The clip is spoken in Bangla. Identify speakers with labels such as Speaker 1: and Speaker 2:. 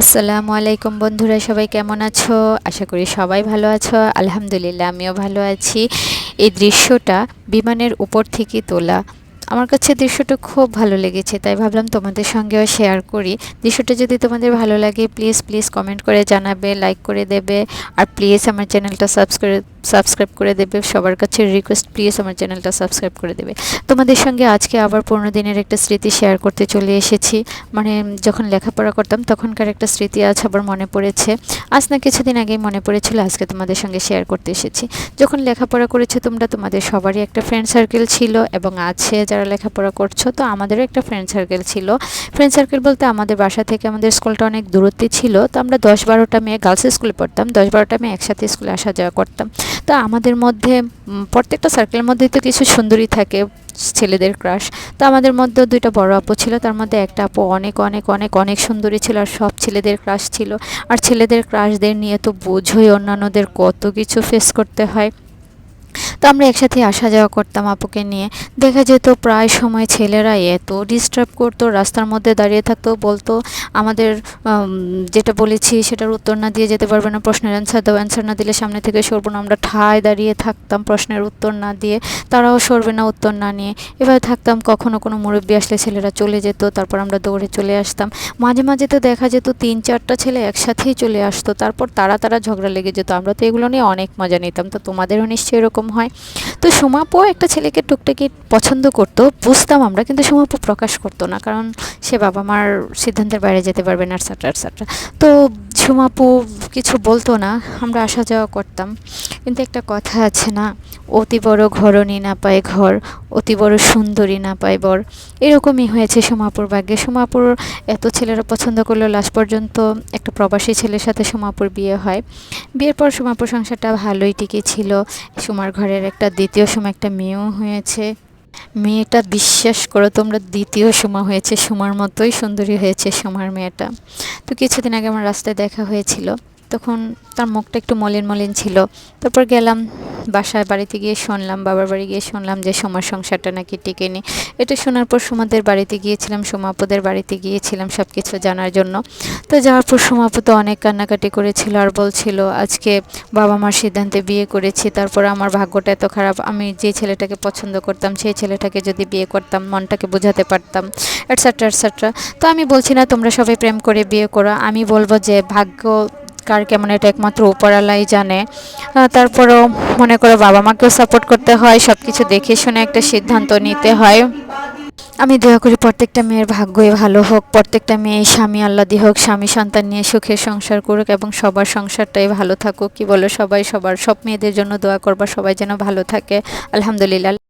Speaker 1: আসসালামু আলাইকুম বন্ধুরা, সবাই কেমন আছো? আশা করি সবাই ভালো আছো। আলহামদুলিল্লাহ, আমিও ভালো আছি। এই দৃশ্যটা বিমানের উপর থেকে তোলা। আমার কাছে দৃশ্যটা খুব ভালো লেগেছে, তাই ভাবলাম তোমাদের সঙ্গেও শেয়ার করি। দৃশ্যটা যদি তোমাদের ভালো লাগে প্লিজ প্লিজ কমেন্ট করে জানাবে লাইক করে দেবে। আর প্লিজ আমার চ্যানেলটা সাবস্ক্রাইব সাবস্ক্রাইব করে দেবে। সবার কাছে রিকোয়েস্ট প্লিজ আমার চ্যানেলটা সাবস্ক্রাইব করে দেবে। তোমাদের সঙ্গে আজকে আবার পনেরো দিনের একটা স্মৃতি শেয়ার করতে চলে এসেছি। মানে যখন লেখাপড়া করতাম তখনকার একটা স্মৃতি আজ আবার মনে পড়েছে। আজ না কিছুদিন আগেই মনে পড়েছিল, আজকে তোমাদের সঙ্গে শেয়ার করতে এসেছি। যখন লেখাপড়া করেছ তোমরা, তোমাদের সবারই একটা ফ্রেন্ড সার্কেল ছিল এবং আছে যারা লেখাপড়া করছ, তো আমাদেরও একটা ফ্রেন্ড সার্কেল ছিল। ফ্রেন্ড সার্কেল বলতে আমাদের বাসা থেকে আমাদের স্কুলটা অনেক দূরত্বে ছিল। তো আমরা দশ বারোটা মেয়ে গার্লস স্কুলে পড়তাম। দশ বারোটা মেয়ে একসাথে স্কুলে আসা যাওয়া করতাম। তো আমাদের মধ্যে প্রত্যেকটা সার্কেলের মধ্যেই তো কিছু সুন্দরী থাকে, ছেলেদের ক্রাশ তো আমাদের মধ্যে দুইটা বড় আপু ছিল, তার মধ্যে একটা আপু অনেক অনেক অনেক অনেক সুন্দরী ছিল আর সব ছেলেদের ক্রাশ ছিল। আর ছেলেদের ক্রাশদের নিয়ে তো বোঝোই অন্যান্যদের কত কিছু ফেস করতে হয়। তো আমরা একসাথে আসা যাওয়া করতাম আপুকে নিয়ে। দেখা যেত প্রায় সময় ছেলেরা এত ডিস্টার্ব করতো, রাস্তার মধ্যে দাঁড়িয়ে থাকতো, বলতো আমাদের যেটা বলেছি সেটার উত্তর না দিয়ে যেতে পারবে না, প্রশ্নের অ্যান্সার দাও অ্যান্সার না দিলে সামনে থেকে সরবো না। আমরা ঠায় দাঁড়িয়ে থাকতাম প্রশ্নের উত্তর না দিয়ে, তারাও সরবে না উত্তর না নিয়ে। এভাবে থাকতাম কখনো কোনো মুরব্বী আসলে ছেলেরা চলে যেত, তারপর আমরা দৌড়ে চলে আসতাম। মাঝে মাঝে তো দেখা যেত তিন চারটা ছেলে একসাথেই চলে আসতো, তারপর তারা তারা ঝগড়া লেগে যেত। আমরা তো এগুলো নিয়ে অনেক মজা নিতাম, তো তোমাদেরও নিশ্চয়ই এরকম হয়। তো সোমাপো একটা ছেলেকে টুকটাকি পছন্দ করতো, বুঝতাম আমরা, কিন্তু সোমাপো প্রকাশ করতো না, কারণ সে বাবা মার সিদ্ধান্তের বাইরে যেতে পারবে না আটসাট্রা আটসাট্রা তো সোমাপু কিছু বলতো না, আমরা আসা যাওয়া করতাম। কিন্তু একটা কথা আছে না অতি বড় ঘরণী না পায় ঘর, অতি বড় সুন্দরী না পায় বর। এরকমই হয়েছে সোমাপুর ভাগ্যে। সোমাপুর এত ছেলেরা পছন্দ করল লাস্ট পর্যন্ত একটা প্রবাসী ছেলের সাথে সোমাপুর বিয়ে হয়। বিয়ের পর সোমাপুর সংসারটা ভালোই টিকে ছিল। সোমার ঘরের একটা দ্বিতীয় সময় একটা মেয়েও হয়েছে। মেয়েটা বিশ্বাস করো, তোমরা দ্বিতীয় সোমা হয়েছে। সোমার মতোই সুন্দরী হয়েছে সোমার মেয়েটা। তো কিছুদিন আগে আমার রাস্তায় দেখা হয়েছিল। তখন তার মুখটা একটু মলিন মলিন ছিল। তারপর গেলাম বাসায় বাড়িতে গিয়ে শুনলাম, বাবার বাড়ি গিয়ে শুনলাম যে সোমার সংসারটা নাকি টিকেনি এটা শোনার পর সোমাদের বাড়িতে গিয়েছিলাম সোমাপুদের বাড়িতে গিয়েছিলাম সব কিছু জানার জন্য। তো যাওয়ার পর সোমাপু তো অনেক কান্নাকাটি করেছিল আর বলছিল, আজকে বাবা মার সিদ্ধান্তে বিয়ে করেছি, তারপর আমার ভাগ্যটা এত খারাপ, আমি যে ছেলেটাকে পছন্দ করতাম, সেই ছেলেটাকে যদি বিয়ে করতাম, মনটাকে বোঝাতে পারতাম এটসেট্রা এটসেট্রা তো আমি বলছি, না, তোমরা সবাই প্রেম করে বিয়ে করো। আমি বলব যে ভাগ্য কার কেমন এটা একমাত্র উপরালাই জানে। তারপরেও মনে করো বাবা মাকেও সাপোর্ট করতে হয় সব কিছু দেখে শুনে একটা সিদ্ধান্ত নিতে হয়। আমি দয়া করি প্রত্যেকটা মেয়ের ভাগ্যই ভালো হোক, প্রত্যেকটা মেয়ে স্বামী আল্লাদি হোক, স্বামী সন্তান নিয়ে সুখে সংসার করুক এবং সবার সংসারটাই ভালো থাকুক। কি বলো সবাই? সবার সব মেয়েদের জন্য দোয়া করবা, সবাই যেন ভালো থাকে। আলহামদুলিল্লাহ।